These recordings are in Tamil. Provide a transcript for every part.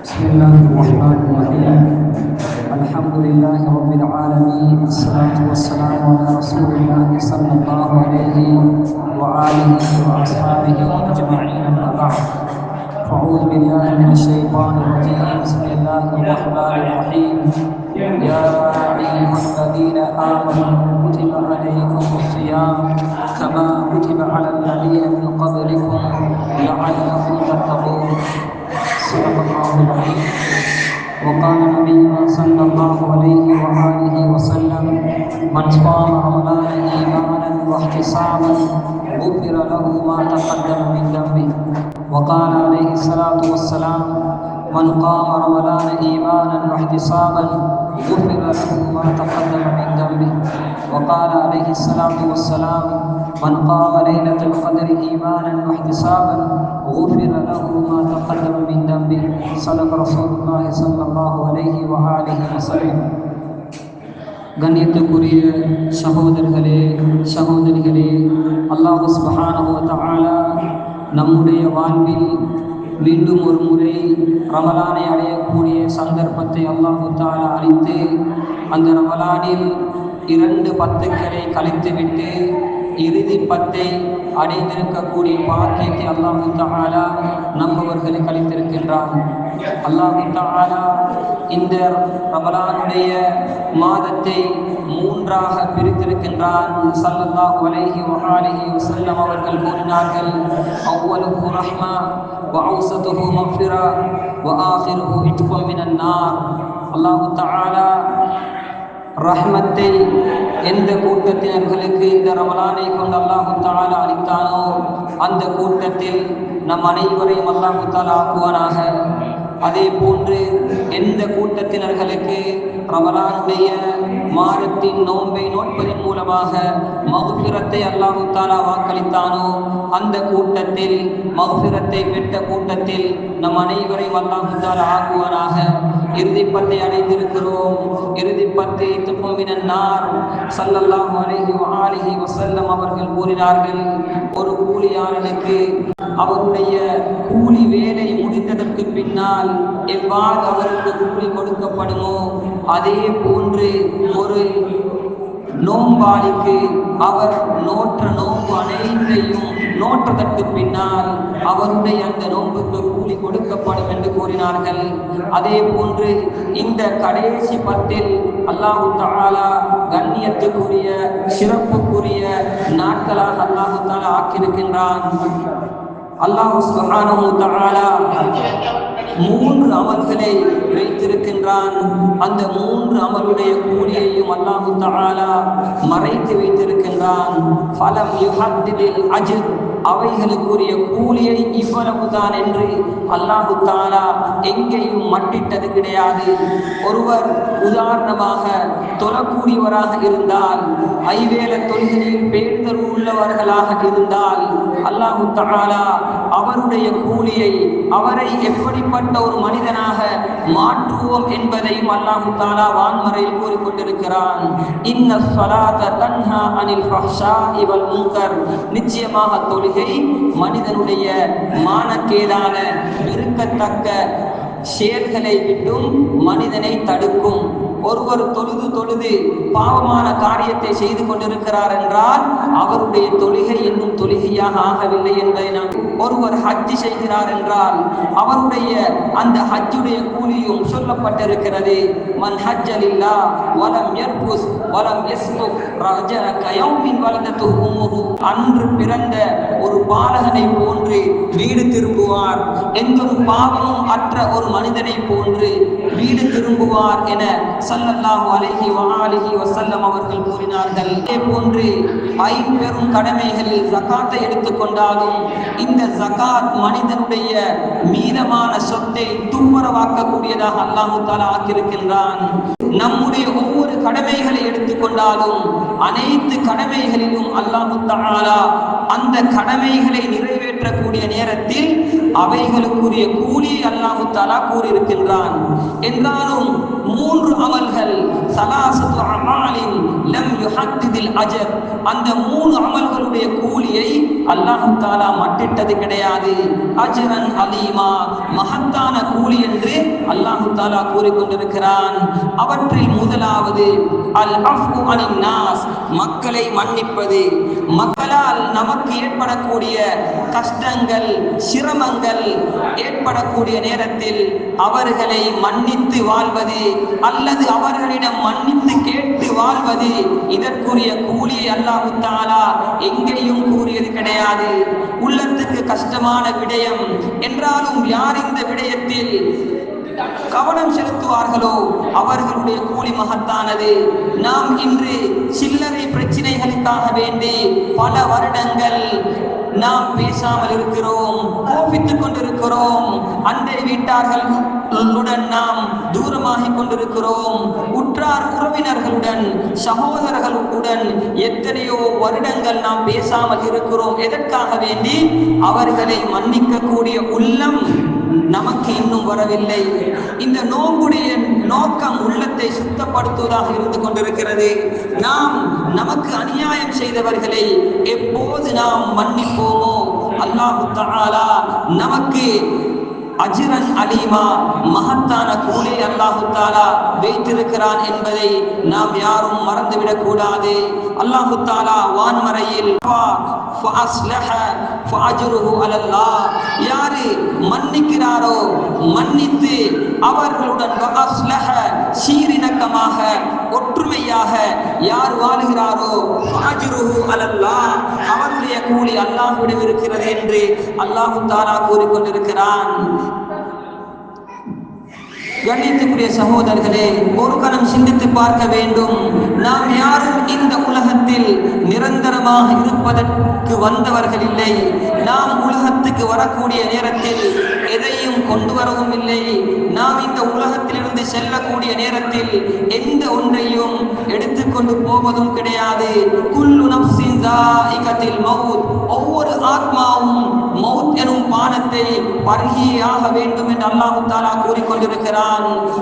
بسم الله الرحمن الرحيم. الحمد لله رب العالمين الصلاة والسلام على رسول الله صلى الله عليه وآله وأصحابه أجمعين أما بعد. فأعوذ بالله من الشيطان الرجيم. بسم الله الرحمن الرحيم. يا أيها الذين آمنوا كتب عليكم الصيام كما كتب على الذين من قبلكم لعلكم تتقون. صدق الله العظيم وقال نبينا صلى الله عليه وآله وسلم من صام رمضان إيمانا واحتسابا غفر له ما تقدم من ذنبه. وقال عليه الصلاة والسلام من قام رمضان إيمانا واحتسابا غفر له ما تقدم من وقال عليه الصلاة والسلام من قام ليلة القدر إيمانا واحتسابا غفر له ما تقدم من ذنبه صدق رسول الله صلى الله عليه وآله وسلم கண்ணியத்துக்குரிய சகோதரர்களே சகோதரிகளே அல்லாஹு சுபஹானஹு தஆலா நம்முடைய வாழ்வில் மீண்டும் ஒரு முறை ரமலானை அடையக்கூடிய சந்தர்ப்பத்தை அல்லாஹு தாலா அளித்து அந்த ரமலானில் இரண்டு பத்துக்களை கழித்துவிட்டு இறுதி பத்தை அடைந்திருக்கக்கூடிய பாக்கியத்தை அல்லாஹு தாலா நம்மவர்களை கழித்திருக்கின்றான் அல்லாஹு தாலா இந்த ரமலானுடைய மாதத்தை மூன்றாக பிரித்திருக்கின்றான். சல்லல்லாஹு அலைஹி வஹாலிஹி வஸல்லம் அவர்கள் கூறினார்கள் அவ்வலுஹு ரஹ்மா வஅவுசதுஹு மஃபிரா வஆஹிருஹு இட்கும் மினன் நார். அல்லாஹு தாலா ரஹ்மத்தை எந்த கூட்டத்தினர்களுக்கு இந்த ரமலானை கொண்டு அல்லாஹு தாலா அளித்தானோ அந்த கூட்டத்தில் நம் அனைவரையும் அல்லாஹு தாலா ஆக்குவானாக. அதே போன்று எந்த கூட்டத்தினர்களுக்கு ரமலானுடைய மாதத்தின் நோன்பை நோட்பதன் மூலமாக மகுபிரத்தை அல்லாஹு தாலா வாக்களித்தானோ அந்த கூட்டத்தில் மகுபிரத்தை பெற்ற கூட்டத்தில் நம் அனைவரையும் அல்லாஹு தாலா ஆக்குவானாக. இறுதிப்பத்தை அடைந்திருக்கிறோம் இறுதிப்பத்தை துப்பமினார் சல்லல்லாஹு அலைஹி ஆலிஹி வசல்லம் அவர்கள் கூறினார்கள். ஒரு கூலியாளனுக்கு அவருடைய கூலி வேலை முடிந்ததற்கு பின்னால் எவ்வாறு அவருக்கு கூலி கொடுக்கப்படுமோ அதே போன்று ஒரு நோம்பாளிக்கு அவர் நோற்ற நோம்பு அனைத்தையும் நோற்றதற்கு பின்னால் அவருடைய அந்த நோன்புக்கு கூலி கொடுக்கப்படும் என்று கூறினார்கள். அதே போன்று இந்த கடைசி பத்தில் அல்லாஹு தாலா கண்ணியத்துக்குரிய சிறப்புக்குரிய நாட்களாக அல்லாஹு தாலா ஆக்கியிருக்கின்றான். அல்லாஹு சுப்ஹானஹு தஆலா மூன்று அமல்களை வைத்திருக்கின்றான். அந்த மூன்று அமலுடைய கூலியையும் அல்லாஹு தாலா மறைத்து வைத்திருக்கின்றான். பலம் யுஹத்திதில் அஜித் அவைகளுக்குரிய கூலியை இவ்வளவுதான் என்று அல்லாஹு தாலா எங்கேயும் மட்டிட்டது கிடையாது. ஒருவர் உதாரணமாக தொழக்கூடியவராக இருந்தால் ஐவேல தொழுகையில் பேர்தல் உள்ளவர்களாக இருந்தால் அல்லாஹு தாலா அவருடைய கூலியை அவரை எப்படிப்பட்ட ஒரு மனிதனாக மாற்றுவோம் என்பதையும் அல்லாஹு தாலா வான்மறையில் கூறிக்கொண்டிருக்கிறான். இன்ன சலாத தன்ஹா அனில் இவள் வல் முன்கர். நிச்சயமாக தொழுகை மனிதனுடைய மானக்கேடான இருக்கத்தக்க செயல்களை விட்டும் மனிதனை தடுக்கும். ஒருவர் தொழுது தொழுது பாவமான காரியத்தை செய்து கொண்டிருக்கிறார் என்றால் அவருடைய தொழுகை இன்னும் தொழுகையாக ஆகவில்லை என்பதை நான் ஒருவர் ஹஜ்ஜி செய்கிறார் என்றால் அவருடைய அந்த ஹஜ்ஜுடைய கூலியும் சொல்லப்பட்டிருக்கிறது. மன் ஹஜ்ஜலில்லா வலம் எர்புஸ் வலம் எஸ்முக் ரஜ கயௌமின் வலதத்து உம்முஹு. அன்று பிறந்த ஒரு பாலகனை போன்று வீடு திரும்புவார். எந்த ஒரு பாவமும் அற்ற ஒரு மனிதனை போன்று வீடு திரும்புவார் என சல்லல்லாஹு அலைஹி வஆலிஹி வஸல்லம் அவர்கள் கூறினார்கள். இதே போன்று ஐம்பெரும் கடமைகளில் ஜகாத்தை எடுத்துக்கொண்டாலும் இந்த ஜகாத் மனிதனுடைய மீதமான சொத்தை துப்புரவாக்கக்கூடியதாக அல்லாஹு தாலா ஆக்கியிருக்கின்றான். நம்முடைய ஒவ்வொரு கடமைகளை எடுத்துக்கொண்டாலும் அனைத்து கடமைகளிலும் அல்லாஹு தாலா அந்த கடமைகளை நிறைவேற்றக்கூடிய நேரத்தில் அவைகளுக்குரிய கூலி அல்லாஹு தாலா கூறியிருக்கின்றான். என்றாலும் மூன்று அமல்கள் சலாசத்து அமாலின் லம் யுஹத்திதில் அஜர் அந்த மூணு அமல்களுடைய கூலியை அல்லாஹு தாலா மட்டிட்டது கிடையாது. அஜரன் அலீமா மகத்தான கூலி என்று அல்லாஹு தாலா கூறிக்கொண்டிருக்கிறான். அவற்றில் முதலாவது அல் அஃபு அனின் நாஸ் மக்களை மன்னிப்பது. மக்களால் நமக்கு ஏற்படக்கூடிய கஷ்டங்கள் சிரமங்கள் ஏற்படக்கூடிய நேரத்தில் அவர்களை மன்னித்து வாழ்வது அல்லது அவர்களிடம் மன்னித்து கேட்டு வாழ்வது. இதற்குரிய கூலியை அல்லாஹு தாலா எங்கேயும் கூறியது கிடையாது. உள்ளத்துக்கு கஷ்டமான விடயம் என்றாலும் யார் இந்த விடயத்தில் கவனம் செலுத்துவார்களோ அவர்களுடைய கூலி மகத்தானது. நாம் இன்று சில்லறை பிரச்சனைகளுக்காக வேண்டி பல வருடங்கள் நாம் பேசாமல் இருக்கிறோம் கோபித்துக் கொண்டிருக்கிறோம். அண்டை வீட்டார்களுடன் நாம் தூரமாகி கொண்டிருக்கிறோம். உற்றார் உறவினர்களுடன் சகோதரர்களுடன் எத்தனையோ வருடங்கள் நாம் பேசாமல் இருக்கிறோம். எதற்காக வேண்டி? அவர்களை மன்னிக்கக்கூடிய உள்ளம் நமக்கு இன்னும் வரவில்லை. இந்த நோம்புடைய நோக்கம் உள்ளத்தை சுத்தப்படுத்துவதாக இருந்து கொண்டிருக்கிறது. நாம் நமக்கு அநியாயம் செய்தவர்களை எப்போது நாம் மன்னிப்போமோ? அல்லாஹு தஆலா நமக்கு அஜிரன் அலீமா மகத்தான கூலி அல்லாஹுத்தாலா வைத்திருக்கிறான் என்பதை நாம் யாரும் மறந்துவிடக் கூடாது அல்லாஹு தாலா வான்மறையில் யாரு மன்னிக்கிறாரோ மன்னித்து அவர்களுடன் சீரிணக்கமாக ஒற்றுமையாக யார் வாழுகிறாரோ அவர் கூலி அல்லாஹ்விடம் இருக்கிறது என்று அல்லாஹு தாரா கூறிக்கொண்டிருக்கிறான். கண்ணியத்துக்குரிய சகோதரர்களே ஒரு கணம் சிந்தித்து பார்க்க வேண்டும். நாம் யாரும் இந்த உலகத்தில் நிரந்தரமாக இருப்பதற்கு வந்தவர்கள் இல்லை. நாம் உலகத்துக்கு வரக்கூடிய நேரத்தில் எதையும் கொண்டு வரவும் இல்லை. நாம் இந்த உலகத்திலிருந்து செல்லக்கூடிய நேரத்தில் எந்த ஒன்றையும் எடுத்துக்கொண்டு போவதும் கிடையாது. குல்லு நப்சின் தாயிகத்தில் மவுத் ஒவ்வொரு ஆத்மாவும் மவுத் எனும் பானத்தை பருகியாக வேண்டும் என்று அல்லாஹு தாலா கூறிக்கொண்டிருக்கிறார்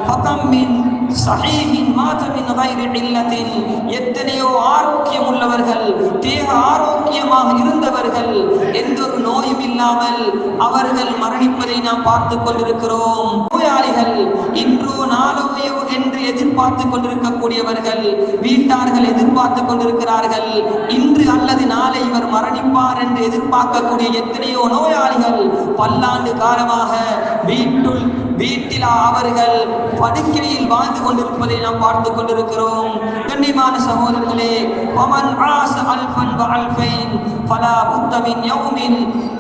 ஃபகம் மின் சஹீஹின் மாத எத்தனையோ ஆரோக்கியம் உள்ளவர்கள் தேக ஆரோக்கியமாக இருந்தவர்கள் எந்த ஒரு நோயும் இல்லாமல் அவர்கள் மரணிப்பதை நாம் பார்த்து கொண்டிருக்கிறோம். நோயாளிகள் இன்றோ நாளோ என்று எதிர்பார்த்து கொண்டிருக்கக்கூடியவர்கள் வீட்டார்கள் எதிர்பார்த்து கொண்டிருக்கிறார்கள். இன்று அல்லது நாளை இவர் மரணிப்பார் என்று எதிர்பார்க்கக்கூடிய எத்தனையோ நோயாளிகள் பல்லாண்டு காலமாக வீட்டுள் வீட்டில் அவர்கள் படுக்கையில் வாழ்ந்து கொண்டிருப்பதை நாம் பார்த்து கொண்டிருக்கிறோம். கண்ணியமான சகோதரர்களே பமன் ஆச அல்ஃபன் வ அல்ஃபைன்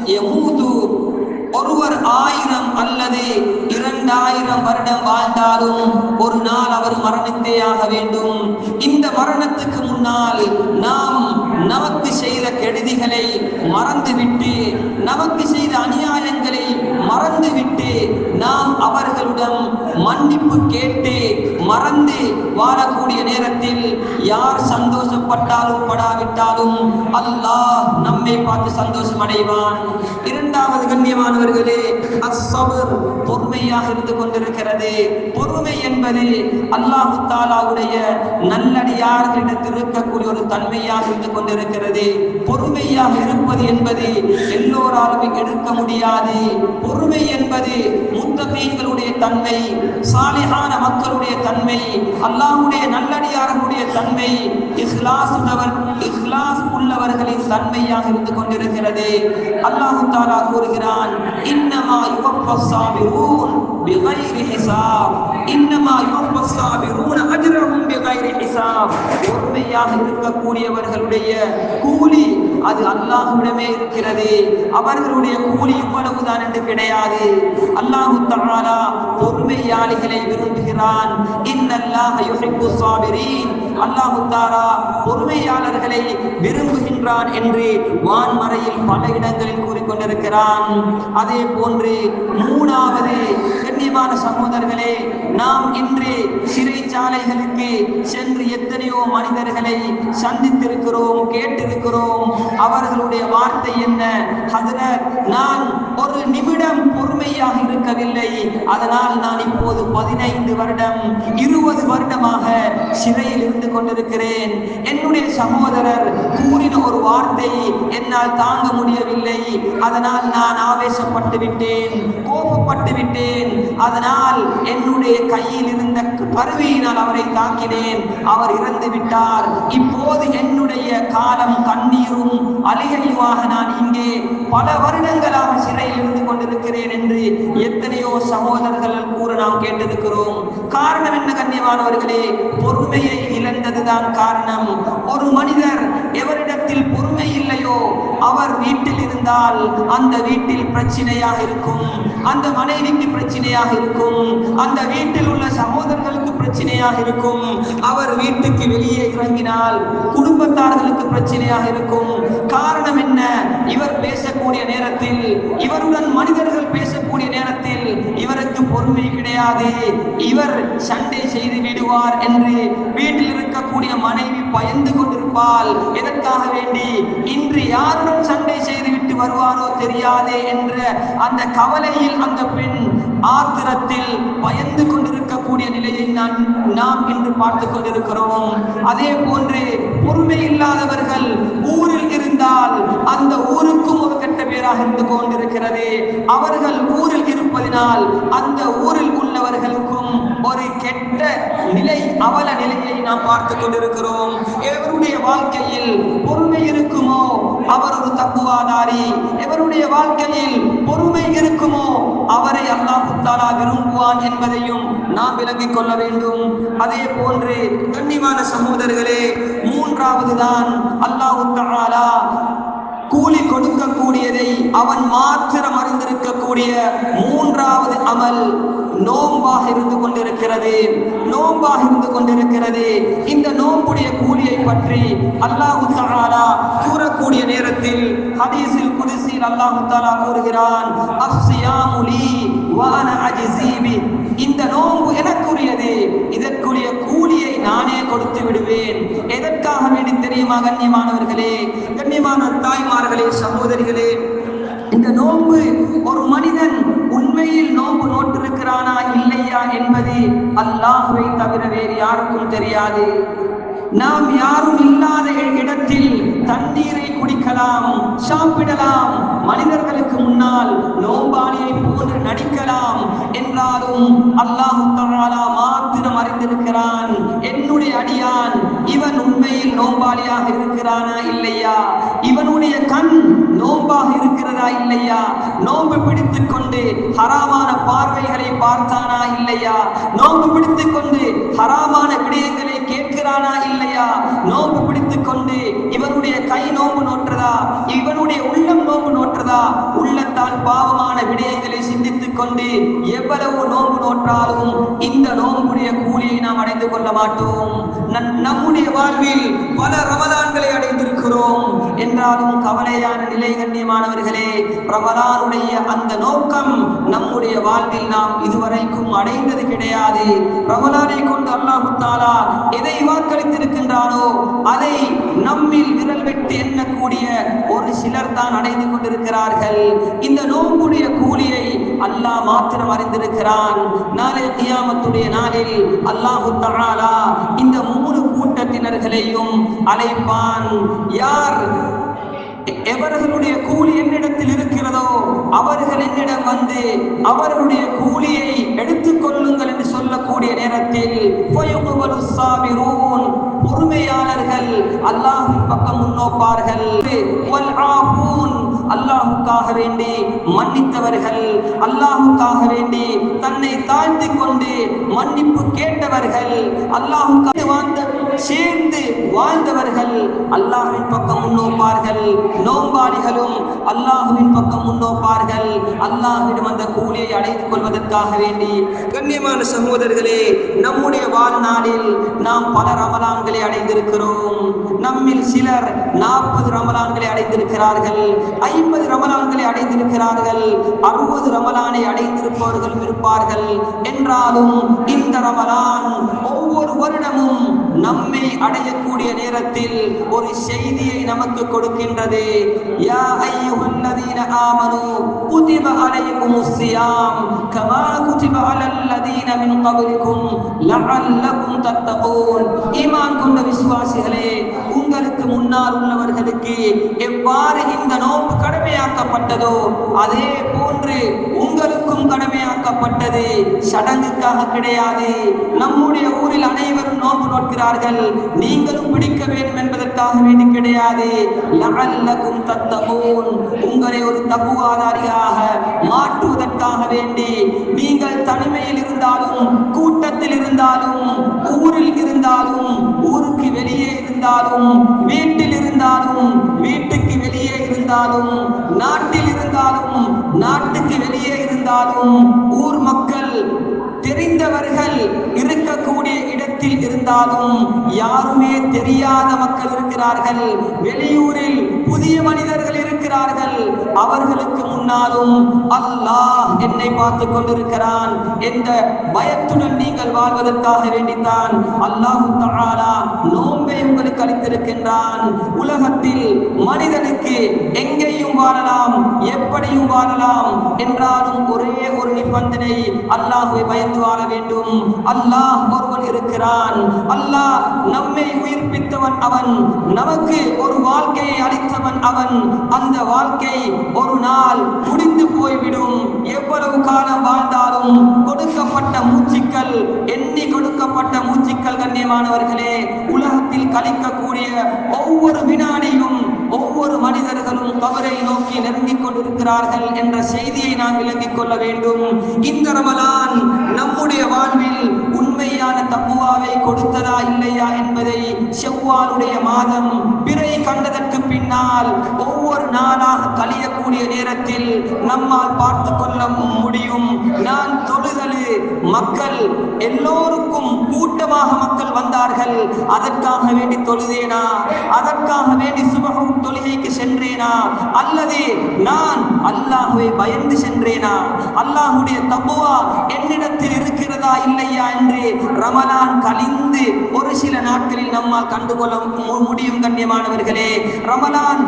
யமூது ஒருவர் ஆயிரம் அல்லது இரண்டாயிரம் வருடம் வாழ்ந்தாலும் ஒரு நாள் அவர் மரணித்தே ஆக வேண்டும். இந்த மரணத்துக்கு முன்னால் நாம் நமக்கு செய்த கெடுதிகளை மறந்துவிட்டு நமக்கு செய்த அநியாயங்களை மறந்துவிட்டு நாம் அவர்களிடம் மன்னிப்பு கேட்டு மறந்து வாழக்கூடிய நேரத்தில் யார் சந்தோஷப்பட்டாலும் படாவிட்டாலும் அல்லாஹ் நம்மை பார்த்து சந்தோஷம் அடைவான் இரண்டாவது கண்ணியமானவர்களே அசபர் பொறுமையாக இருந்து கொண்டிருக்கிறது. பொறுமை என்பது அல்லாஹு தாலாவுடைய நல்லடியார்களிடத்தில் இருக்கக்கூடிய ஒரு தன்மையாக இருந்து கொண்டிருக்கிறது. பொறுமையாக இருப்பது என்பது எல்லோராலும் எடுக்க முடியாது. பொறுமை என்பது முத்தகீன்களுடைய தன்மை சாலிஹான மக்களுடைய தன்மை அல்லாஹ்வுடைய நல்லடியார்களுடைய தன்மை இஹ்லாஸ் உள்ளவர் இஸ்லாஸ் உள்ளவர்களின் தன்மையாக இருந்து கொண்டிருக்கிறது. அல்லாஹு தாலா கூறுகிறான் இன்னமா யுவப்பசாபிரூன் பிகைரி ஹிசாப் இன்னமா யுவஃபஸ் சாபிரூன் அஜ்ரஹும் பிகைரி ஹிசாப் இருக்கக்கூடியவர்களுடைய கூலி அது அல்லாஹ்விடமே இருக்கிறது. அவர்களுடைய கூலி இவ்வளவுதான் என்று கிடையாது. அல்லாஹு தஆலா பொறுமையாளிகளை விரும்புகிறான். இன்னல்லாஹ யுஹிப்பு சாபிரீன் அல்லாஹு பொறுமையாளர்களை விரும்புகின்றான் என்று வான்மறையில் பல இடங்களில் கூறிக்கொண்டிருக்கிறான். அதே போன்று மூணாவது கண்ணியமான சகோதரர்களே நாம் இன்று சிறைச்சாலைகளுக்கு சென்று எத்தனையோ மனிதர்களை சந்தித்திருக்கிறோம் கேட்டிருக்கிறோம். அவர்களுடைய வார்த்தை என்ன? ஹதரத் நான் ஒரு நிமிடம் பொறுமையாக இருக்கவில்லை. அதனால் நான் இப்போது பதினைந்து வருடம் இருபது வருடமாக சிறையில் இருந்து கொண்டிருக்கிறேன் என்னுடைய சகோதரர் கூறின ஒரு வார்த்தை என்னால் தாங்க முடியவில்லை. அதனால் நான் ஆவேசப்பட்டு விட்டேன் கோபப்பட்டு விட்டேன். அதனால் என்னுடைய கையில் இருந்த கருவியினால் அவரை தாக்கினேன். அவர் இறந்து விட்டார். இப்போது என்னுடைய காலம் கண்ணீரும் அழுகையுமாக நான் இங்கே பல வருடங்களாக சிறையில் இருந்து கொண்டிருக்கிறேன் என்று எத்தனையோ சகோதரர்கள் கூற நாம் கேட்டிருக்கிறோம். காரணம் என்ன கண்ணியமானவர்களே பொறுமையை என்பதுதான் காரணம். ஒரு மனிதர் எவரிடத்தில் பொறுமை இல்லை அவர் வீட்டில் இருந்தால் அந்த வீட்டில் பிரச்சனையாக இருக்கும். அந்த மனைவிக்கு பிரச்சனையாக இருக்கும். அந்த வீட்டில் உள்ள சகோதரர்களுக்கு பிரச்சனையாக இருக்கும். அவர் வீட்டுக்கு வெளியே இறங்கினால் குடும்பத்தார்களுக்கு பிரச்சனையாக இருக்கும். காரணம் என்ன? இவர் பேசக்கூடிய நேரத்தில் இவருடன் மனிதர்கள் பேசக்கூடிய நேரத்தில் இவருக்கு பொறுமை கிடையாது. இவர் சண்டை செய்து விடுவார் என்று வீட்டில் இருக்கக்கூடிய மனைவி பயந்து கொண்டிருப்பால் எதற்காக வேண்டி? இன்று யாருடன் சண்டை செய்துவிட்டு வருவாரோ தெரியாதே என்ற அந்த கவலையில் அந்த பெண் ஆத்திரத்தில் பயந்து கொண்டிருக்கக்கூடிய நிலையை நான் நாம் இன்று பார்த்து கொண்டிருக்கிறோம். அதே போன்று பொறுமை இல்லாதவர்கள் ஊரில் இருந்தால் அந்த ஊருக்கும் ஒரு கெட்ட பேராக இருந்து கொண்டிருக்கிறது. அவர்கள் ஊரில் இருப்பதினால் அந்த ஊரில் உள்ளவர்களுக்கும் ஒரு கெட்ட நிலை அவல நிலையை நாம் பார்த்து கொண்டிருக்கிறோம். எவருடைய வாழ்க்கையில் பொறுமை இருக்குமோ அவர் ஒரு தப்புவாதாரி எவருடைய வாழ்க்கையில் பொறுமை இருக்குமோ அவரை அல்லாஹு தாலா விரும்புவான் என்பதையும் நாம் விளங்கிக் கொள்ள வேண்டும். அதே போன்று கண்ணிவான சகோதரர்களே மூன்றாவது தான் அல்லாஹு தாலா கூலி கொடுக்கக்கூடியதை அவன் மாத்திரம் அறிந்திருக்கக்கூடிய மூன்றாவது அமல். நோம்பாக இருந்து கொண்டிருக்கிறது. நோம்பாக இருந்து கொண்டிருக்கிறது. இந்த நோம்புடைய கூலியை பற்றி அல்லாஹு தாலா கூறக்கூடிய நேரத்தில் ஹதீஸில் குதிசில் அல்லாஹு தாலா கூறுகிறான் அஸ்ஸியாமு லீ வ இந்த நோம்பு எனக்குரியது. இதற்குரிய கூலியை நானே கொடுத்து விடுவேன். எதற்காக வேண்டி தெரியுமா கண்ணியமானவர்களே? கண்ணியமான தாய்மார்களே சகோதரிகளே இந்த நோன்பு ஒரு மனிதன் உண்மையில் நோன்பு நோட்டிருக்கிறானா இல்லையா என்பது அல்லாஹுவை தவிர வேறு யாருக்கும் தெரியாது. நாம் யாரும் இல்லாத இடத்தில் தண்ணீரை குடிக்கலாம் சாப்பிடலாம் மனிதர்களுக்கு முன்னால் நோம்பாளியை போன்று நடிக்கலாம் என்றாலும் அல்லாஹு மாத்திரம் அறிந்திருக்கிறான். என்னுடைய அடியான் இவன் உண்மையில் நோம்பாளியாக இருக்கிறானா இல்லையா? இவனுடைய கண் நோம்பாக இருக்கிறதா இல்லையா? நோன்பு பிடித்துக் கொண்டு ஹராமான பார்வைகளை பார்த்தானா இல்லையா? நோன்பு பிடித்துக் கொண்டு ஹராமான விடயங்களை கேட்கிறானா இல்லையா? நோன்பு பிடித்துக் கொண்டு இவனுடைய கை நோன்பு நோற்றதா? இவனுடைய உள்ளம் நோன்பு நோற்றதா? உள்ளத்தால் பாவமான விடயங்களை சிந்தித்துக் கொண்டு எவ்வளவு நோன்பு நோற்றாலும் இந்த நோன்புடைய கூலியை நாம் அடை கொள்ள மாட்டோம். நம்முடைய வாழ்வில் பல ரமதான்களை அடைந்திருக்கிறோம். என்றாலும் கவலையான நிலை கண்ணியமானவர்களே ரமதானுடைய அந்த நோக்கம் நம்முடைய வாழ்வில் நாம் இதுவரைக்கும் அடைந்தது கிடையாது. ரமதானை கொண்டு அல்லாஹு தாலா எதை வாக்களித்திருக்கின்றானோ அதை நம்மில் விரல் வெட்டு எண்ணக்கூடிய ஒரு சிலர் தான் அடைந்து கொண்டிருக்கிறார்கள். இந்த நோம்புடைய கூலியை அல்லாஹ் மாத்திரம் அறிந்திருக்கிறான். நாளை கியாமத்துடைய நாளில் அல்லாஹு தஆலா இந்த மூணு கூட்டத்தினர்களையும் அழைப்பான் யார்? எவர்களுடைய கூலி என்னிடத்தில் இருக்கிறதோ அவர்கள் என்னிடம் வந்து அவர்களுடைய கூலியை எடுத்துக் கொள்ளுங்கள் என்று சொல்லக்கூடிய நேரத்தில் பொறுமையாளர்கள் அல்லாஹின் பக்கம் முன்னோப்பார்கள். அல்லாஹுக்காக வேண்டி மன்னித்தவர்கள் அல்லாஹுக்காக வேண்டி தன்னை தாழ்த்தி கொண்டு மன்னிப்பு கேட்டவர்கள் அல்லாஹுக்காக வாழ்ந்த சேர்ந்து வாழ்ந்தவர்கள் அல்லாஹ்வின் பக்கம் முன்னோப்பார்கள் நோம்பாளிகளும் அல்லாஹுவின் பக்கம் முன்னோப்பார்கள் அல்லாஹ்விடம் அந்த கூலியை அடைத்துக் கொள்வதற்காக வேண்டி. கண்ணியமான சகோதரர்களே நம்முடைய வாழ்நாளில் நாம் பல ரமலான்களை அடைந்திருக்கிறோம். நம்மில் சிலர் நாற்பது ரமலான்களை அடைந்திருக்கிறார்கள். ஐம்பது ரமலான்களை அடைந்திருக்கிறார்கள் அறுபது ரமலானை அடைந்திருப்பவர்களும் இருப்பார்கள். என்றாலும் இந்த ரமலான் ஒவ்வொரு வருடமும் நம்மை அடையக்கூடிய நேரத்தில் ஒரு செய்தியை நமக்கு கொடுக்கின்றது. யா அய்யுஹல்லதீன ஆமனு குதிப அலைக்குமுஸ் ஸியாம் கமா குதிப அலல்லதீன மின் கப்லிக்கும் லஅல்லகும் தத்தகூன். ஈமான் கொண்ட விசுவாசிகளே உங்களுக்கு முன்னால் உள்ளவர்களுக்கு எவ்வாறு இந்த நோன்பு கடமையாக்கப்பட்டதோ அதே போன்று உங்களுக்கும் கடமையாக்கப்பட்டது. சடங்குக்காக கிடையாது. நம்முடைய ஊரில் அனைவரும் நோன்பு நோக்கிறார்கள் நீங்களும் பிடிக்க வேண்டும் என்பதற்காக வேண்டி கிடையாது. உங்களை ஒரு தகுவாதாரியாக மாற்றுவதற்காக வேண்டி நீங்கள் தனிமையில் இருந்தாலும் கூட்டத்தில் இருந்தாலும் ஊரில் இருந்தாலும் ஊருக்கு வெளியே இருந்தாலும் வீட்டில் இருந்தாலும் வீட்டுக்கு வெளியே இருந்தாலும் நாட்டில் இருந்தாலும் நாட்டுக்கு வெளியே இருந்தாலும் ஊர் மக்கள் தெரிந்தவர்கள் இருக்கக்கூடிய இடத்தில் இருந்தாலும் யாருமே தெரியாத மக்கள் இருக்கிறார்கள். வெளியூரில் புதிய மனிதர்கள் இருக்கிறார்கள். அவர்களுக்கு முன்னாலும் அல்லாஹ் என்னை பார்த்து கொண்டிருக்கிறான். என்ற பயத்துடன் நீங்கள் வாழ்வதற்காக வேண்டித்தான். அல்லாஹு தஆலா வைத்திருக்கின்றான் உலகத்தில் மனிதனுக்கு எங்கேயும் வாழலாம் எப்படியும் வாழலாம் என்றாலும் ஒரே ஒரு நிபந்தனை அல்லாஹுவை பயந்து வாழ வேண்டும். அல்லாஹ் ஒருவன் இருக்கிறான். அல்லாஹ் நம்மை உயிர்ப்பித்தவன் அவன் நமக்கு ஒரு வாழ்க்கையை அளித்தவன் அவன். அந்த வாழ்க்கை ஒரு நாள் முடிந்து போய்விடும். எவ்வளவு காலம் வாழ்ந்தாலும் கொடுக்கப்பட்ட மூச்சுக்கள் எண்ணி கொடுக்கப்பட்ட மூச்சுக்கள் கண்ணியமானவர்களே உலகத்தில் கழிக்கக்கூடிய ஒவ்வொரு வினாடியும் ஒவ்வொரு மனிதர்களும் கவரை நோக்கி நெருங்கிக் கொண்டிருக்கிறார்கள் என்ற செய்தியை நாம் விளங்கிக் கொள்ள வேண்டும். இந்த ரமலான் நம்முடைய வாழ்வில் உண்மையான தப்புவாவை கொடுத்ததா இல்லையா என்பதை செவ்வாலுடைய மாதம் பிறை கண்டதற்கு பின்னால் ஒவ்வொரு நாளாக கழியக்கூடிய நேரத்தில் நம்மால் பார்த்து கொள்ள முடியும். நான் தொழுதலு மக்கள் எல்லோருக்கும் கூட்டமாக மக்கள் வந்தார்கள். அதற்காக வேண்டி தொழுதேனா? அதற்காக வேண்டி சுபகம் தொழுகைக்கு சென்றேனா? அல்லது நான் அல்லாஹுவை பயந்து சென்றேனா? அல்லாஹுடைய தப்புவா என்னிடத்தில் இருக்கிறதா இல்லையா என்று ரமலான் கழிந்து ஒரு சில நாட்களில் நம்மால் கண்டுகொள்ள முடியும் கண்ணியமானவர்களே ரமலான்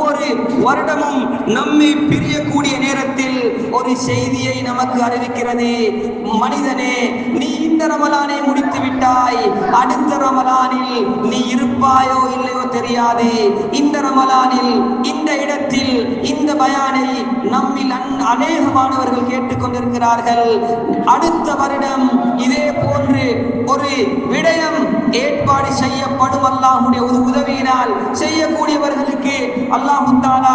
ஒவ்வொரு வருடமும் நம்மை பிரியக்கூடிய நேரத்தில் ஒரு செய்தியை நமக்கு அறிவிக்கிறது. மனிதனே நீ இந்த ரமலானை முடித்து விட்டாய். அடுத்த ரமலானில் நீ இருப்பாயோ இல்லையோ தெரியாது. இந்த ரமலானில் இந்த இடத்தில் இந்த பயானை நம்மில் அன்- அநேகமானவர்கள் கேட்டுக்கொண்டிருக்கிறார்கள். அடுத்த வருடம் இதே போன்று ஒரு விடயம் ஏற்பாடு செய்யப்படும் அல்லாஹுடைய ஒரு உதவியினால் செய்யக்கூடியவர்களுக்கு அல்லாஹு தாலா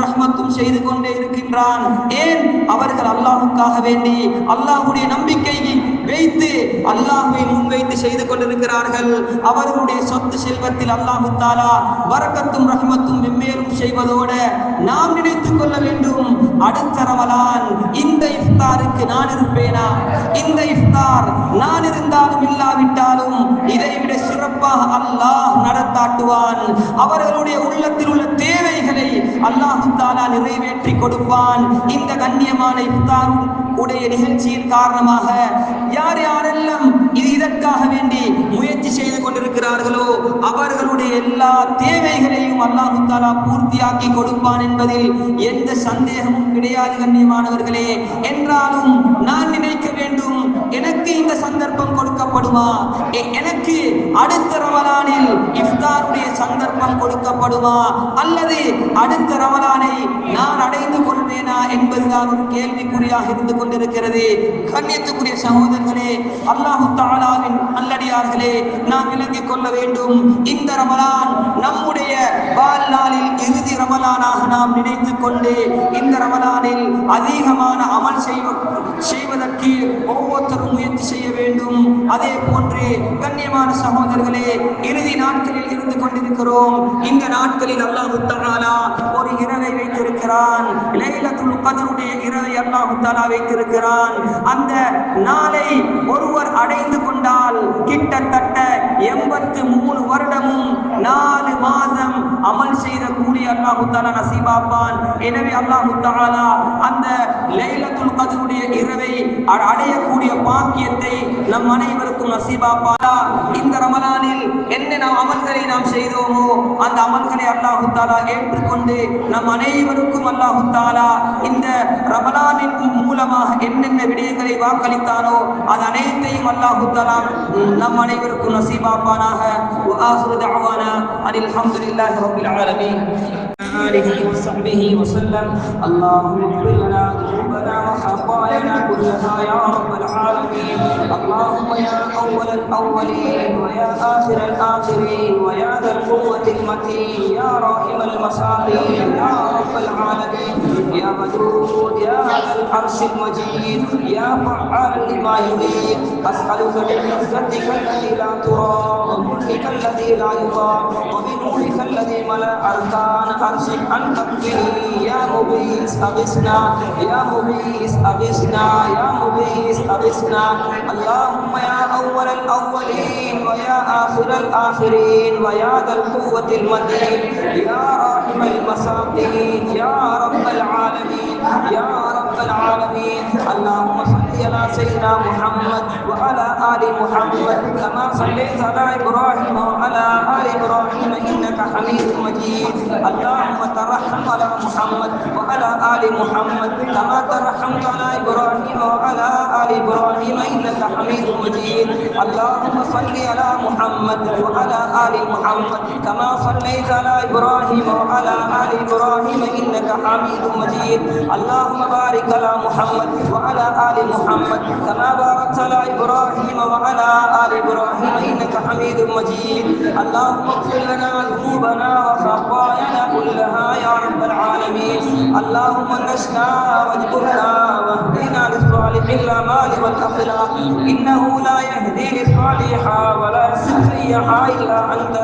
ரஹ்மத்தும் செய்து கொண்டே இருக்கின்றான். ஏன்? அவர்கள் அல்லாஹுக்காக வேண்டி அல்லாஹுடைய நம்பிக்கையை வைத்து அல்லாஹுவை முன்வைத்து செய்து கொண்டிருக்கிறார்கள். அவர்களுடைய சொத்து செல்வத்தில் அல்லாஹு தாலா ரஹ்மத்தும் மென்மேலும் செய்வதோடு நாம் நினைத்துக் கொள்ள வேண்டும். அடுத்த ரமலான் இந்த இஃப்தாருக்கு நான் இருப்பேனா? இந்த இஃப்தார் நான் இருந்தாலும் இல்லாவிட்டாலும் இதைவிட சிறப்பாக அல்லாஹ் நடத்தாட்டுவான். அவர்களுடைய உள்ளத்தில் உள்ள தேவைகளை அல்லாஹு தாலா நிறைவேற்றி கொடுப்பான். இந்த கண்ணியமான இஃப்தார் உடைய நிகழ்ச்சியின் காரணமாக யார் யாரெல்லாம் இது இதற்காக வேண்டி முயற்சி செய்து கொண்டிருக்கிறார்களோ அவர்களுடைய எல்லா தேவைகளையும் அல்லாஹு தாலா பூர்த்தியாக்கி கொடுப்பான் என்பதில் எந்த சந்தேகமும் கிடையாது கண்ணியமானவர்களே. என்றாலும் நான் நினைக்க வேண்டும் எனக்கு இந்த சந்தர்ப்பம் கொடுக்கப்படுமா? எனக்கு அடுத்த ரமலானில் இஃப்தாருடைய சந்தர்ப்பம் கொடுக்கப்படுமா? அல்லது அடுத்த ரமலானை நான் அடைந்து கொள்வேனா என்பதுதான் ஒரு கேள்விக்குறியாக இருந்து கொண்டிருக்கிறது. கண்ணியத்துக்குரிய சகோதரர்களே அல்லாஹு தாலாவின் நல்லடியார்களே நாம் விளங்கிக் கொள்ள வேண்டும். இந்த ரமலான் நம்முடைய வாழ்நாளில் இறுதி ரமலானாக நாம் நினைத்துக் கொண்டு இந்த ரமலானில் அதிகமான அமல் செய்வ செய்வதற்கு ஒவ்வொருத்தரும் முயற்சி செய்ய வேண்டும். அதே போன்று கண்ணியமான சகோதரர்களே இறுதி நாட்களில் இருந்து கொண்டிருக்கிறோம். இந்த நாட்களில் அல்லாஹு தஆலா ஒரு இரவை வைத்திருக்கிறான். லைலத்துல் கதருடைய இரவை அல்லாஹு தஆலா வைத்திருக்கிறான். அந்த நாளை ஒருவர் அடைந்து கொண்டால் கிட்டத்தட்ட எண்பத்து மூணு வருடமும் நாலு மாதம் அமல் செய்த கூலி அல்லாஹு தாலா நசீபாப்பான் எனவே அல்லாஹு தாலா அந்த லைலத்துல் கதருடைய இரவை அடையக்கூடிய பாக்கியத்தை நம் அனைவருக்கும் நசீபா பாலா இந்த ரமலானில் என்ன நாம் அமல்களை நாம் செய்தோமோ அந்த அமல்களை அல்லாஹுத்தாலா ஏற்றுக்கொண்டு நம் அனைவருக்கும் அல்லாஹுத்தாலா இந்த ரமலானின் மூலமாக என்னென்ன விடயங்களை வாக்களித்தானோ அது அனைத்தையும் அல்லாஹுத்தாலா நம் அனைவருக்கும் நசீபாப்பானாக. அலமதுல்லாஹி ஆலிஹி வசல்லம் அல்லாஹு وخطايانا كلها يا رب العالمين. اللهم يا أول الأولين ويا آخر الآخرين ويا ذا القوة المتين يا راحم المساكين يا رب العالمين. يا ودود يا ذا العرش المجيد يا فعال لما يريد. أسألك بعزتك التي لا ترى وملكك الذي لا يرى وبنورك الذي ملأ أركان عرشك أن تكفني يا مبيس أغثنا يا مبيس أغثنا يا مبيس أغثنا. اللهم يا أول الأولين ويا آخر الآخرين ويا ذا القوة المتين. يا راحم المساكين يا رب العالمين. يا رب العالمين. اللهم صل على سيدنا محمد وعلى آل محمد كما صليت على إبراهيم وعلى آل إبراهيم إنك حميد مجيد. اللهم ترحم على محمد وعلى آل محمد كما ترحمت على إبراهيم وعلى آل إبراهيم إنك حميد مجيد. اللهم صل على محمد وعلى آل محمد كما صليت على إبراهيم وعلى آل إبراهيم إنك حميد مجيد. اللهم بارك على محمد وعلى آل محمد كما باركت على إبراهيم وعلى آل إبراهيم إنك حميد مجيد. اللهم اغفر لنا ذنوبنا وخطايانا كلها يا رب العالمين. اللهم نشنا واجبرنا واهدنا للصالح الأعمال والأخلاق إنه لا يهدي للصالحا ولا السيئا إلا أنت.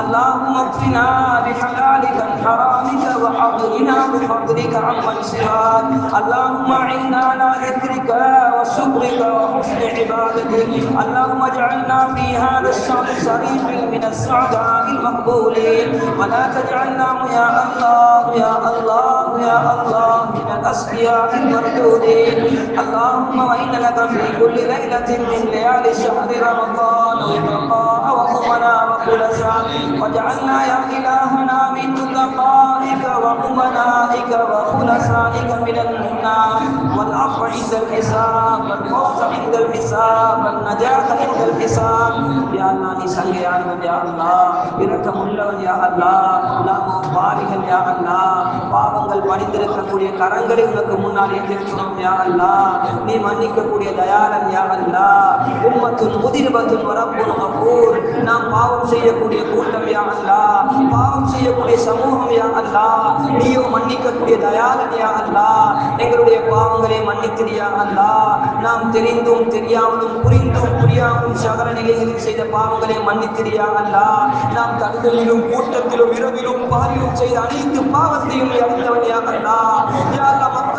اللهم اكفنا بحلالك عن حرامك وحضرنا بفضلك عمن سواك اللهم أعنا على ذكرك وشكرك وحسن عبادتك. اللهم اجعلنا في هذا الشهر الشريف من السعداء المقبولين. ولا تجعلنا يا الله يا الله يا الله من الأشقياء المردودين. اللهم وإن لك في كل ليلة من ليالي شهر رمضان. وفقاء وقمنا وخلصا واجعلنا يا إلهنا من تقائك وأمنائك وخلصائك من النار والعفو عند الحساب والفوز عند الحساب والنجاة عند الحساب يا الله நீ சங்கையானவன் யா அல்லாஹ் இரக்கம் உள்ளவன் யா அல்லாஹ் நாமோ பாவிகள் யா அல்லாஹ் பாவங்கள் படித்திருக்கக்கூடிய கரங்களை உனக்கு முன்னால் ஏற்றிருக்கிறோம் யா அல்லாஹ் நீ மன்னிக்கக்கூடிய தயாளன் யா அல்லாஹ் உம்மத்துன் முதிர்பத்துன் வரப்புன் கபூர் நாம் பாவம் செய்யக்கூடிய கூட்டம் யா அல்லா பாவம் செய்யக்கூடிய சமூகம் யா அல்லா நீயோ மன்னிக்கக்கூடிய தயாளன் யா அல்லா எங்களுடைய பாவங்களை மன்னித்திரியா அல்லா நாம் தெரிந்தும் தெரியாமலும் புரிந்தும் புரியாமலும் சகல நிலைகளில் செய்த பாவங்களை மன்னித்திரியா அல்லா நாம் தங்களிலும் கூட்டத்திலும் இரவிலும் பாலிலும் செய்த அனைத்து பாவத்தையும் அறிந்தவன் யா அல்லாஹ். யா மக்கள்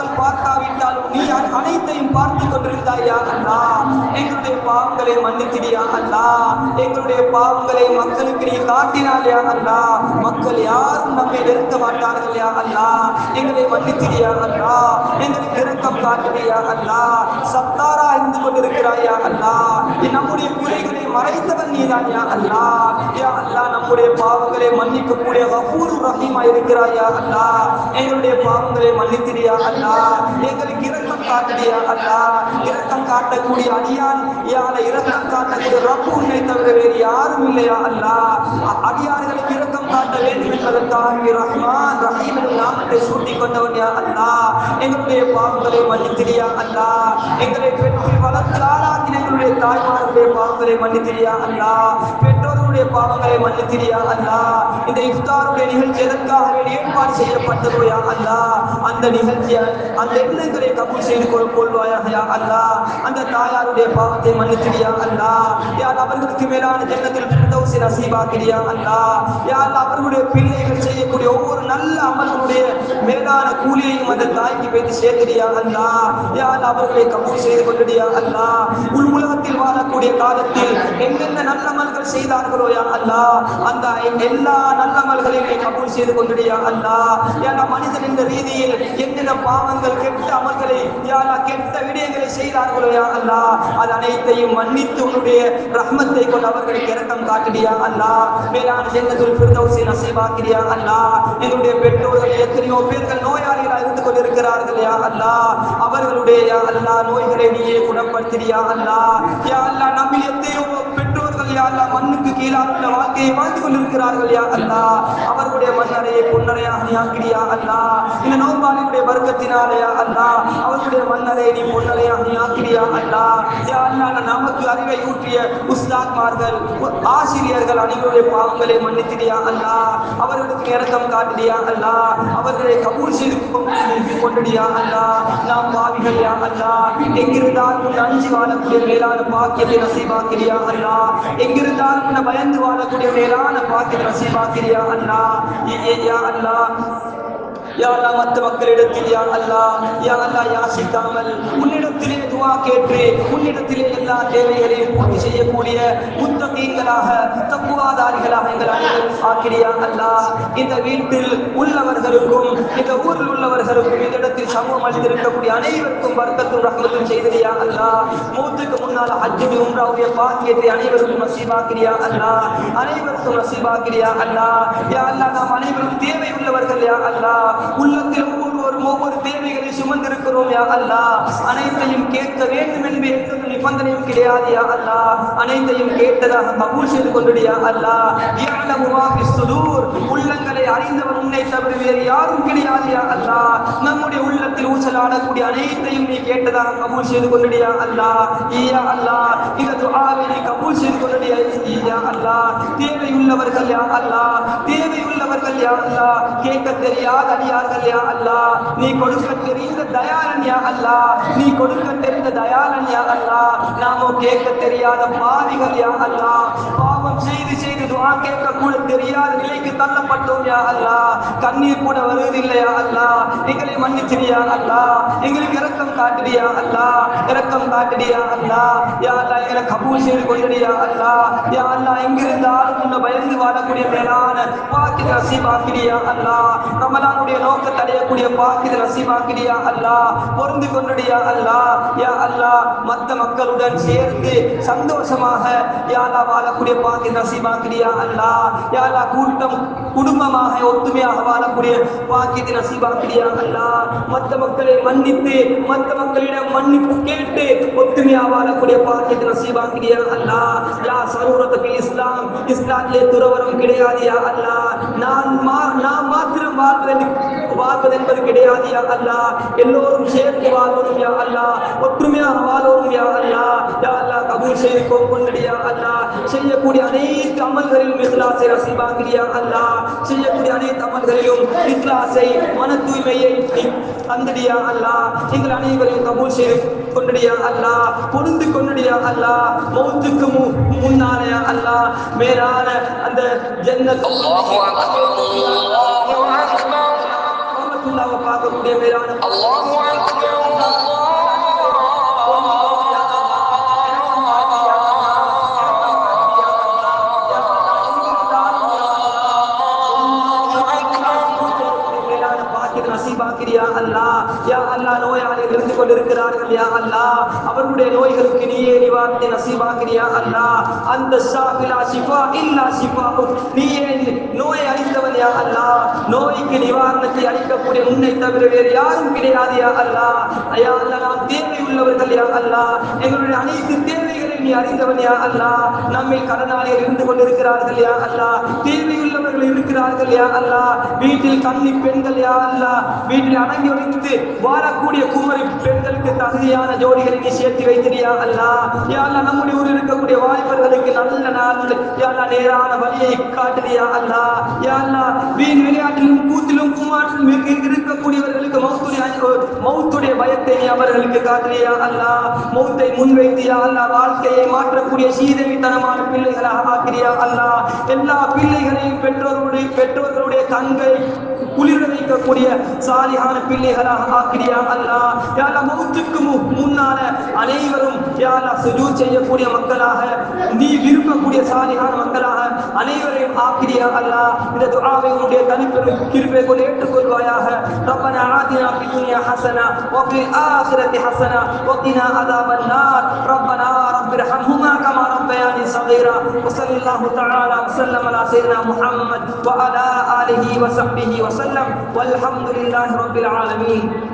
நீ அனைத்தையும் பார்த்து கொண்டிருந்தாயா? அல்லா எங்களுடைய பாவங்களை மன்னித்திரியா அல்லா எங்களுடைய பாவங்களை மக்களுக்கு நீ காட்டினால் அல்லா மக்கள் யாரும் நம்மை நிறுத்த மாட்டார்கள் யா அல்லா எங்களை மன்னித்திரியா அல்லா எங்களுக்கு நெருக்கம் காட்டுறியா? அல்லா சத்தாரா இருந்து கொண்டிருக்கிறாயா? அல்லா நம்முடைய குறைகளை மறைத்தவன் நீதான் யா அல்லா யா நம்முடைய பாவங்களை மன்னிக்கக்கூடிய கஃபூர் ரஹீமா இருக்கிறாயா அல்லா? எங்களுடைய பாவங்களை மன்னித்திரியா அல்லா? எங்களுக்கு இரக்கம் காட்டுறியா அல்லா? இரக்கம் காட்டக்கூடிய அடியான் யார இரக்கம் காட்டக்கூடிய ரப்பு உன்னை தவிர வேறு யாரும் இல்லையா அல்லா? அடியார்களுக்கு இரக்கம் காட்ட வேண்டும் என்பதற்காக ரஹ்மான் ரஹீம் நாமத்தை சூட்டி கொண்டவன் யா அல்லா? எங்களுடைய பாவங்களை மன்னித்திரியா அல்லா? எங்களை பெற்று வளர்த்தாளாக்கின எங்களுடைய தாய்மார்களுடைய பாவங்களை மன்னித்திரியா அல்லா? பெற்றோர் எங்களுடைய பாவங்களை மன்னித்திரியா அல்லா இந்த இஃப்தாருடைய நிகழ்ச்சி எதற்காக ஏற்பாடு செய்யப்பட்டதோ யா அல்லா அந்த நிகழ்ச்சியை அந்த எண்ணங்களை கபூல் செய்து கொள் கொள்வாயாக யா அல்லா அந்த தாயாருடைய பாவத்தை மன்னித்திரியா அல்லா யார் அவர்களுக்கு மேலான ஜன்னத்தில் பிரதோசி நசீபாக்கிறியா அல்லா யார் அவர்களுடைய பிள்ளைகள் செய்யக்கூடிய ஒவ்வொரு நல்ல அமல்களுடைய மேலான கூலியையும் அந்த தாய்க்கு பேசி சேர்த்திரியா அல்லா யார் அவர்களை கபூல் செய்து கொண்டியா அல்லா உள் உலகத்தில் வாழக்கூடிய காலத்தில் எங்கெந்த நல்லமல்கள் செய்தார்களோ யா அல்லா அந்த எல்லா நல்லமல்களையும் கபூல் செய்து கொண்டியா அல்லா ஏன்னா மனிதன் என்ற ரீதியில் என்னென்ன பாவங்கள் கெட்ட அமல்களை யாரா கெட்ட விடயங்களை செய்தார்களோ யா அல்லா அது அனைத்தையும் மன்னித்து உன்னுடைய ரஹ்மத்தை கொண்டு அவர்களுக்கு இரக்கம் காட்டுடியா அல்லா மேலான ஜென்னத்துல் பிரதோசி நசைவாக்கிறியா அல்லா எங்களுடைய பெற்றோர்கள் எத்தனையோ பேர்கள் நோயாளிகளாக இருந்து கொண்டிருக்கிறார்கள் யா அல்லா அவர்களுடைய யா அல்லா நோய்களை நீயே குணப்படுத்திறியா அல்லா யா அல்லா நம்மில் எத்தனையோ பெற்றோர்கள் யா அல்லா மண்ணுக்கு கீழாக உள்ள வாழ்க்கையை வாழ்ந்து கொண்டிருக்கிறார்கள் யா அல்லா அவர்களுடைய மண்ணறையை பொன்னறையாக ஆக்கிறியா அல்லா இந்த நோம்பாளியுடைய வர்க்கத்தினாலயா அல்லா அவர்களுடைய மண்ணறை நீ பொன்னறையாக ஆக்கிறியா அல்லா யா அல்லா நமக்கு அறிவை ஊற்றிய உஸ்தாத்மார்கள் ஆசிரியர்கள் அனைவருடைய பாவங்களை மன்னித்திரியா அல்லா அவர்களுக்கு இரக்கம் காட்டிடியா அல்லா அவர்களை கபூல் செய்து கொண்டு- அல்லா நாம் யா அல்லா எங்கிருந்தாலும் உன் அஞ்சு வாழக்கூடிய மேலான பாக்கியத்தை நசீபாக்கிறியா அல்லா எங்கிருந்தாலும் உன்னை பயந்து வாழக்கூடிய மேலான பாக்கியத்தை நசீபாக்கிறியா அல்லா யா அல்லா யா மற்ற மக்களிடத்தில் யா யா யாசிக்காமல் உன்னிடத்திலே துவா கேட்டு உன்னிடத்திலே எல்லா தேவைகளையும் பூர்த்தி செய்யக்கூடிய முத்தகீங்களாக தக்குவாதாரிகளாக எங்கள் அனைவரும் ஆக்கிறியா அல்லாஹ் இந்த வீட்டில் உள்ளவர்களுக்கும் இந்த ஊரில் உள்ளவர்களுக்கும் இந்த இடத்தில் சமூகம் அளித்திருக்கக்கூடிய அனைவருக்கும் வர்க்கத்தும் ரகத்தும் செய்தியா அல்லாஹ் மூத்துக்கு முன்னால் அஜிபி உம்ராவுடைய பாக்கியத்தை அனைவருக்கும் நசீபாக்கிறியா அல்லாஹ் அனைவருக்கும் நசீபாக்கிறியா அல்லாஹ் யா அல்லாஹ் நாம் அனைவரும் தேவை உள்ளவர்கள் யா அல்லாஹ் உள்ளத்திலும் ஒவ்வொரு தேவைகளை சுமந்திருக்கிறோம் யா அல்லாஹ் அனைத்தையும் கேட்க வேண்டும் என்று எந்த நிபந்தனையும் கிடையாது யா அல்லாஹ் அனைத்தையும் கேட்டதாக கபூல் செய்து கொண்டுடியா அல்லாஹ் சுதூர் உள்ளங்களை அறிந்தவர் உன்னை தவிர வேறு யாரும் கிடையாது யா அல்லாஹ் நம்முடைய உள்ளத்தில் ஊசலாடக்கூடிய அனைத்தையும் நீ கேட்டதாக கபூல் செய்து கொண்டுடியா அல்லாஹ் ஈயா அல்லா இந்த துஆவை நீ கபூல் செய்து கொண்டுடியா ஈயா அல்லா தேவையுள்ளவர்கள் யா அல்லா தேவையுள்ளவர்கள் யா அல்லா கேட்க தெரியாத அடியார்கள் யா அல்லா நீ கொடுக்க தெரிந்த தயாளன் யா நீ கொடுக்க தெரிந்த தயாளன் யா அல்லாஹ் நாமோ கேட்க தெரியாத பாவிகள் யா அல்லா. பாவம் செய்து செய்து துவா கேட்க கூட தெரியாத நிலைக்கு தள்ளப்பட்டோம் யா அல்லாஹ் கண்ணீர் கூட வருவதில்லை யா அல்லாஹ் எங்களை மன்னிச்சிடியா அல்லாஹ் எங்களுக்கு இரக்கம் காட்டுடியா அல்லாஹ் இரக்கம் காட்டுடியா அல்லாஹ் யா அல்லா எங்களை கபூல் செய்து கொண்டுடியா அல்லாஹ் யா அல்லாஹ் எங்கிருந்தாலும் உன்னை பயந்து வாழக்கூடிய மேலான ரசி நசீபாக்கிறியா அல்லாஹ் ரமலானுடைய நோக்கத்தை அடையக்கூடிய ரசி நசீபாக்கிறியா அல்லாஹ் பொருந்து கொண்டடியா அல்லாஹ் யா அல்லாஹ் மத்த மக்களுடன் சேர்ந்து சந்தோஷமாக யா வாழக்கூடிய பாக்கிய நசீபாக்கிறியா அல்லா யாரா கூட்டம் குடும்பமாக ஒத்துமையாக வாழக்கூடிய பாக்கியத்தை நசீபாக்கிறியா அல்லா மத்த மக்களை மன்னித்து மத்த மக்களிடம் மன்னிப்பு கேட்டு ஒத்துமையாக வாழக்கூடிய பாக்கியத்தை நசீபாக்கிறியா அல்லா யா சரூரத்துக்கு இஸ்லாம் இஸ்லாத்திலே துறவரம் கிடையாது யா அல்லாஹ் நான் நான் மாத்திரம் வாழ்வது வாழ்வது என்பது கிடையாது யா அல்லாஹ் எல்லோரும் சேர்ந்து வாழ்வதும் யா அல்லா. ஒற்றுமையாக வாழ்வதும் யா அல்லா. யா அல்லா கபூல் செய்து கொண்டடியா அல்லா. செய்யக்கூடிய அனைத்து அமல்களிலும் இஸ்லாசை ரசிபாக்கிரியா அல்லா செய்யக்கூடிய அனைத்து அமல்களிலும் இஸ்லாசை மன தூய்மையை தந்தடியா அல்லாஹ் எங்கள் அனைவரையும் கபூல் செய்து கொண்டடியா அல்லாஹ் பொருந்து கொண்டடியா அல்லாஹ் மௌத்துக்கு முன்னாலையா அல்லாஹ் மேலான அந்த ஜன்னத் பார்க்கக்கூடிய மேலான அல்லாஹ் பாக்கியத்தை நசீபாக்கிறியா அல்லாஹ் யா அல்லா நோயாளிகள் இருந்து கொண்டிருக்கிறார்கள். யா அல்லா அவர்களுடைய நோய்களுக்கு நீயே நிவாரணத்தை நசீபாக்கிறியா அல்லா அந்த ஷாஃபிலா ஷிஃபா இல்லா ஷிஃபா நீயே நோயை அளித்தவன் யா அல்லா நோய்க்கு நிவாரணத்தை அளிக்கக்கூடிய உன்னை தவிர வேறு யாரும் கிடையாது. யா அல்லா யா அல்லா நாம் தேவை உள்ளவர்கள் யா அல்லா எங்களுடைய அனைத்து தேவை நீ அறிந்தவன் யா அல்லா. நம்மில் கடனாளியர் இருந்து கொண்டிருக்கிறார்கள் யா அல்லா. தேவையுள்ளவர்கள் இருக்கிறார்கள் யா அல்லா. வீட்டில் கன்னி பெண்கள் யா அல்லா. வீட்டில் அடங்கி வைத்து வாழக்கூடிய குமரி பெண்களுக்கு தகுதியான ஜோடிகளை நீ சேர்த்து வைத்திரியா அல்லா. யா அல்லா நம்முடைய ஊரில் இருக்கக்கூடிய வாய்ப்பர்களுக்கு நல்ல நாள் யா அல்லா நேரான வழியை காட்டுறியா அல்லா. யா அல்லா வீண் விளையாட்டிலும் கூத்திலும் குமாற்றிலும் இருக்கக்கூடியவர்களுக்கு மௌத்துடைய மௌத்துடைய பயத்தை நீ அவர்களுக்கு காட்டுறியா அல்லா. மௌத்தை முன்வைத்து யா வாழ்க்கை வாழ்க்கையை மாற்றக்கூடிய சீதவித்தனமான பிள்ளைகளாக ஆக்கிறியா அல்லாஹ் எல்லா பிள்ளைகளையும் பெற்றோர்களுடைய பெற்றோர்களுடைய கண்களை குளிர வைக்கக்கூடிய சாலியான பிள்ளைகளாக ஆக்கிறியா அல்லாஹ் யா அல்லாஹ் மௌத்துக்கு மு- முன்னால அனைவரும் யா அல்லாஹ் சுஜூத் செய்யக்கூடிய மக்களாக நீ விரும்பக்கூடிய சாலியான மக்களாக அனைவரையும் ஆக்கிறியா அல்லாஹ் இந்த துஆவை உன்னுடைய தனிப்பெரும் கிருபை கொண்டு ஏற்றுக்கொள்வாயாக ربنا آتنا في الدنيا حسنة وفي الآخرة حسنة وقنا عذاب النار ربنا رب ارحمهما كما ربياني صغيرا وصلى الله تعالى وسلم على سيدنا محمد وعلى آله وصحبه وسلم، والحمد لله رب العالمين.